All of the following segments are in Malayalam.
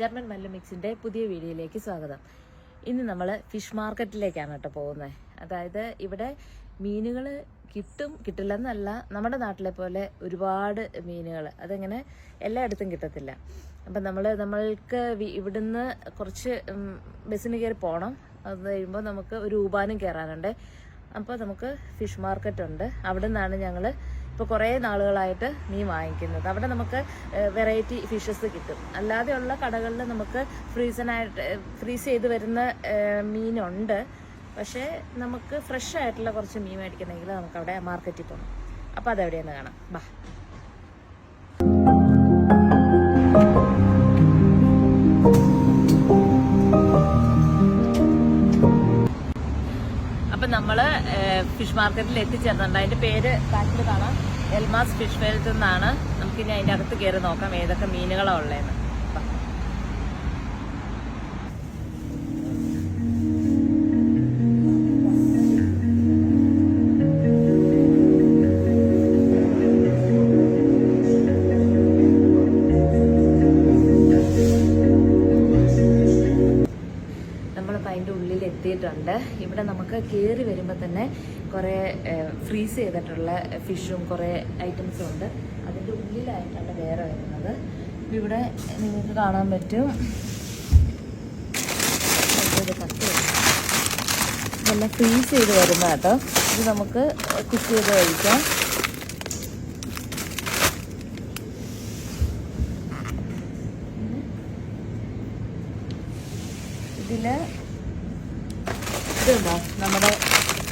ജർമ്മൻ മല്ലു മിക്സിന്റെ പുതിയ വീഡിയോയിലേക്ക് സ്വാഗതം. ഇന്ന് നമ്മൾ ഫിഷ് മാർക്കറ്റിലേക്കാണ് കേട്ടോ പോകുന്നത് അതായത് ഇവിടെ മീനുകൾ കിട്ടും കിട്ടില്ലെന്നല്ല നമ്മുടെ നാട്ടിലെ പോലെ ഒരുപാട് മീനുകൾ അതങ്ങനെ എല്ലായിടത്തും കിട്ടത്തില്ല. അപ്പം നമ്മൾ നമ്മൾക്ക് ഇവിടുന്ന് കുറച്ച് ബസ്സിന് കയറി പോകണം അത് കഴിയുമ്പോൾ നമുക്ക് ഒരു ഊബാനും കയറാനുണ്ട്. അപ്പോൾ നമുക്ക് ഫിഷ് മാർക്കറ്റ് ഉണ്ട് അവിടെ നിന്നാണ് ഞങ്ങൾ ഇപ്പോൾ കുറേ നാളുകളായിട്ട് മീൻ വാങ്ങിക്കുന്നത്. അവിടെ നമുക്ക് വെറൈറ്റി ഫിഷസ് കിട്ടും. അല്ലാതെയുള്ള കടകളിൽ നമുക്ക് ഫ്രീസനായിട്ട് ഫ്രീസ് ചെയ്ത് വരുന്ന മീനുണ്ട്. പക്ഷേ നമുക്ക് ഫ്രഷ് ആയിട്ടുള്ള കുറച്ച് മീൻ മേടിക്കണമെങ്കിൽ നമുക്ക് അവിടെ മാർക്കറ്റിൽ പോകണം അപ്പോൾ അതെവിടെയെന്ന് കാണാം. ബാ. നമ്മൾ ഫിഷ് മാർക്കറ്റിൽ എത്തിച്ചേർന്നുണ്ട് അതിന്റെ പേര് ബാക്കിൽ കാണാം. എൽമാസ് ഫിഷ് വേൽത്ത് നിന്നാണ്. നമുക്കിനി അതിന്റെ അകത്ത് കയറി നോക്കാം ഏതൊക്കെ മീനുകളാണ് ഉള്ളതെന്ന് കയറി വരുമ്പോൾ തന്നെ കുറേ ഫ്രീസ് ചെയ്തിട്ടുള്ള ഫിഷും കുറേ ഐറ്റംസും ഉണ്ട്. അതിന്റെ ഉള്ളിലായിട്ടാണ് വേറെ വരുന്നത്. ഇവിടെ നിങ്ങൾക്ക് കാണാൻ പറ്റും. ഇത് ഇതെല്ലാം ഫ്രീസ് ചെയ്ത് വരുന്ന കേട്ടോ ഇത് നമുക്ക് കുക്ക് ചെയ്ത് കഴിക്കാം ഇതിൽ ഇതുണ്ടോ നമ്മുടെ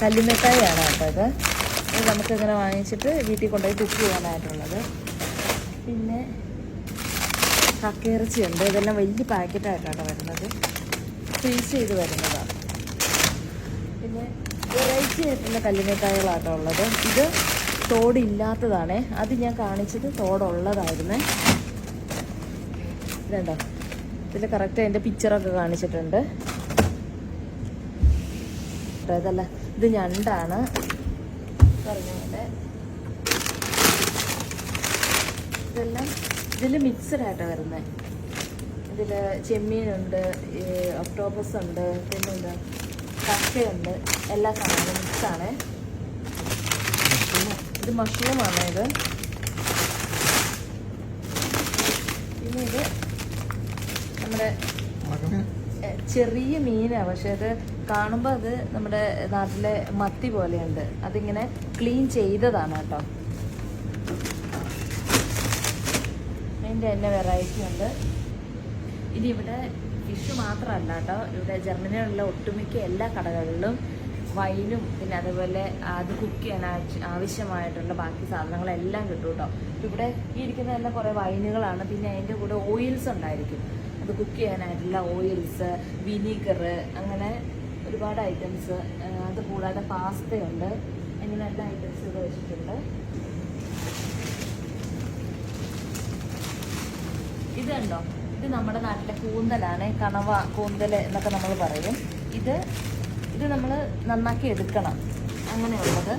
കല്ലുമിഠായിയാണ് കേട്ടോ ഇത്. ഇത് നമുക്ക് വാങ്ങിച്ചിട്ട് വീട്ടിൽ കൊണ്ടുപോയി കുക്ക് ചെയ്യാനായിട്ടുള്ളത്. പിന്നെ കക്കയിറച്ചിയുണ്ട് ഇതെല്ലാം വലിയ പാക്കറ്റായിട്ടാണ് വരുന്നത്. ഫ്രീസ് ചെയ്ത് വരുന്നതാണ് പിന്നെ വെറൈറ്റി ആയിട്ടുള്ള കല്ലുമിഠായികളാട്ടോ ഉള്ളത്. ഇത് തോടില്ലാത്തതാണേ. അത് ഞാൻ കാണിച്ചത് തോടുള്ളതായിരുന്നേ. ഇതുണ്ടോ ഇതിൽ കറക്റ്റ് അതിന്റെ പിക്ചറൊക്കെ കാണിച്ചിട്ടുണ്ട്. കേട്ടോ, ഇതല്ല? ഇത് ഞണ്ടാണ്. പറഞ്ഞ പോലെ. ഇതെല്ലാം ഇതിൽ മിക്സഡ് ആയിട്ടാണ് വരുന്നത് ഇതിൽ ചെമ്മീനുണ്ട് ഒക്ടോബസ് ഉണ്ട് പിന്നെന്താ കക്കയുണ്ട്. എല്ലാ സാധനവും മിക്സാണ് ഇത് മഷ്റൂമാണ് ഇത്. പിന്നെ ഇത് നമ്മുടെ ചെറിയ മീനാണ് പക്ഷേ അത് കാണുമ്പോൾ അത് നമ്മുടെ നാട്ടിലെ മത്തി പോലെയുണ്ട്. അതിങ്ങനെ ക്ലീൻ ചെയ്തതാണ് കേട്ടോ. അതിന്റെ തന്നെ വെറൈറ്റി ഉണ്ട്. ഇതിവിടെ ഫിഷ് മാത്രമല്ല കേട്ടോ. ഇവിടെ ജർമ്മനിയിലുള്ള ഒട്ടുമിക്ക എല്ലാ കടകളിലും വൈനും പിന്നെ അതുപോലെ അത് കുക്ക് ചെയ്യാൻ ആവശ്യമായിട്ടുള്ള ബാക്കി സാധനങ്ങളെല്ലാം കിട്ടും കേട്ടോ. ഇവിടെ ഈ ഇരിക്കുന്നതെല്ലാം കുറേ വൈനുകളാണ് പിന്നെ അതിന്റെ കൂടെ ഓയിൽസ് ഉണ്ടായിരിക്കും. അത് കുക്ക് ചെയ്യാനായിട്ടുള്ള ഓയിൽസ് വിനീഗർ അങ്ങനെ ഒരുപാട് ഐറ്റംസ് അത് കൂടാതെ പാസ്തയുണ്ട്. അങ്ങനെ എല്ലാ ഐറ്റംസ് ഇവിടെ വെച്ചിട്ടുണ്ട്. ഇത് ഇത് നമ്മുടെ നാട്ടിലെ കൂന്തലാണ്. കണവ കൂന്തൽ എന്നൊക്കെ നമ്മൾ പറയും. ഇത് ഇത് നമ്മൾ നന്നാക്കി എടുക്കണം. അങ്ങനെയുള്ളത്.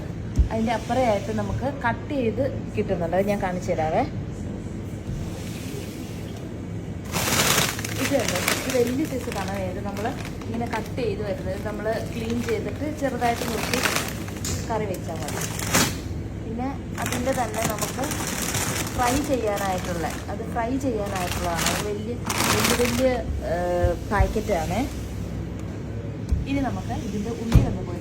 അതിന്റെ അപ്പുറയായിട്ട് നമുക്ക് കട്ട് ചെയ്ത് കിട്ടുന്നുണ്ട്. അത് ഞാൻ കാണിച്ചു തരാവേ. ഇത് കുറച്ച് വലിയ സൈസ് കണവയായത് നമ്മൾ ഇങ്ങനെ കട്ട് ചെയ്ത് വരുന്നത്. നമ്മൾ ക്ലീൻ ചെയ്തിട്ട് ചെറുതായിട്ട് നോക്കി കറി വെച്ചാൽ മതി. പിന്നെ അതിന്റെ തന്നെ നമുക്ക് ഫ്രൈ ചെയ്യാനായിട്ടുള്ള അത് ഫ്രൈ ചെയ്യാനായിട്ടുള്ളതാണ്. വലിയ വലിയ വലിയ പാക്കറ്റാണ് ഇനി നമുക്ക് ഇതിന്റെ ഉള്ളി നമുക്ക് പോയി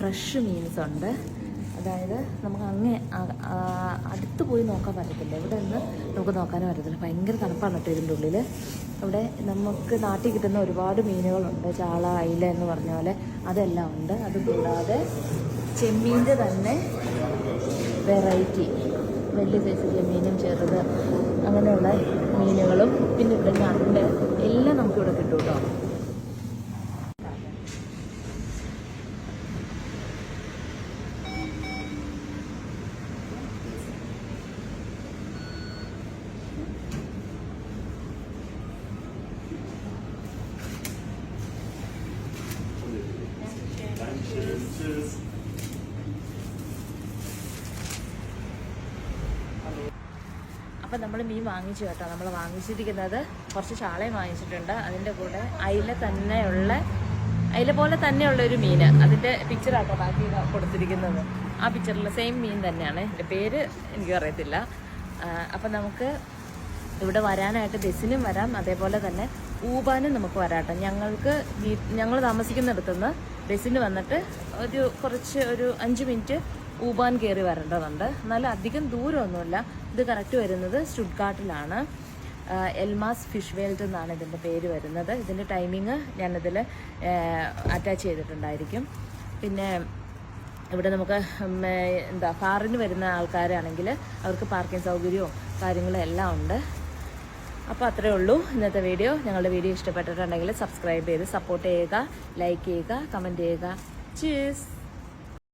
ഫ്രഷ് മീൻസ് ഉണ്ട്. അതായത് നമുക്ക് അങ്ങേ അടുത്ത് പോയി നോക്കാൻ പറ്റത്തില്ല. ഇവിടെ നിന്ന് നമുക്ക് നോക്കാനും പറ്റത്തില്ല. ഭയങ്കര തണുപ്പാണ് കേട്ടോ ഇതിന്റെ ഉള്ളിൽ ഇവിടെ നമുക്ക് നാട്ടിൽ കിട്ടുന്ന ഒരുപാട് മീനുകളുണ്ട്. ചാള അയില എന്ന് പറഞ്ഞ പോലെ അതെല്ലാം ഉണ്ട്. അതുകൂടാതെ ചെമ്മീന്റെ തന്നെ വെറൈറ്റി. വലിയ സൈസ് ചെമ്മീനും ചെറുത് അങ്ങനെയുള്ള മീനുകളും പിന്നെ ഇവിടെ ഞണ്ട് എല്ലാം നമുക്കിവിടെ കിട്ടും കേട്ടോ. അപ്പം നമ്മൾ മീൻ വാങ്ങിച്ചു കേട്ടോ. നമ്മൾ വാങ്ങിച്ചിരിക്കുന്നത് കുറച്ച് ചാളയും വാങ്ങിച്ചിട്ടുണ്ട്. അതിന്റെ കൂടെ അയില തന്നെയുള്ള അയില പോലെ തന്നെയുള്ള ഒരു മീൻ അതിന്റെ പിക്ചറാട്ടോ ബാക്കി കൊടുത്തിരിക്കുന്നത്. ആ പിക്ചറിൽ സെയിം മീൻ തന്നെയാണ്. എന്റെ പേര് എനിക്ക് അറിയത്തില്ല. അപ്പം നമുക്ക് ഇവിടെ വരാനായിട്ട് ബസ്സിനും വരാം. അതേപോലെ തന്നെ ഊബാനും നമുക്ക് വരാട്ടോ ഞങ്ങൾക്ക് ഞങ്ങൾ താമസിക്കുന്നിടത്തുനിന്ന് ബസ്സിന് വന്നിട്ട് ഒരു കുറച്ച് ഒരു അഞ്ച് മിനിറ്റ് ഊബാൻ കയറി വരേണ്ടതുണ്ട്. എന്നാലും അധികം ദൂരമൊന്നുമില്ല. ഇത് കറക്റ്റ് വരുന്നത് സ്റ്റുഡ്ഗാട്ടിലാണ് എൽമാസ് ഫിഷ് വേൾഡ് എന്നാണ് ഇതിന്റെ പേര് വരുന്നത്. ഇതിന്റെ ടൈമിങ് ഞാനിതിൽ അറ്റാച്ച് ചെയ്തിട്ടുണ്ടായിരിക്കും. പിന്നെ ഇവിടെ നമുക്ക് എന്താ ഫാറിന് വരുന്ന ആൾക്കാരാണെങ്കിൽ അവർക്ക് പാർക്കിംഗ് സൗകര്യവും കാര്യങ്ങളും എല്ലാം ഉണ്ട്. അപ്പോൾ അത്രേ ഉള്ളൂ ഇന്നത്തെ വീഡിയോ ഞങ്ങളുടെ വീഡിയോ ഇഷ്ടപ്പെട്ടിട്ടുണ്ടെങ്കിൽ സബ്സ്ക്രൈബ് ചെയ്ത് സപ്പോർട്ട് ചെയ്യുക ലൈക്ക് ചെയ്യുക കമന്റ് ചെയ്യുക. ചീസ്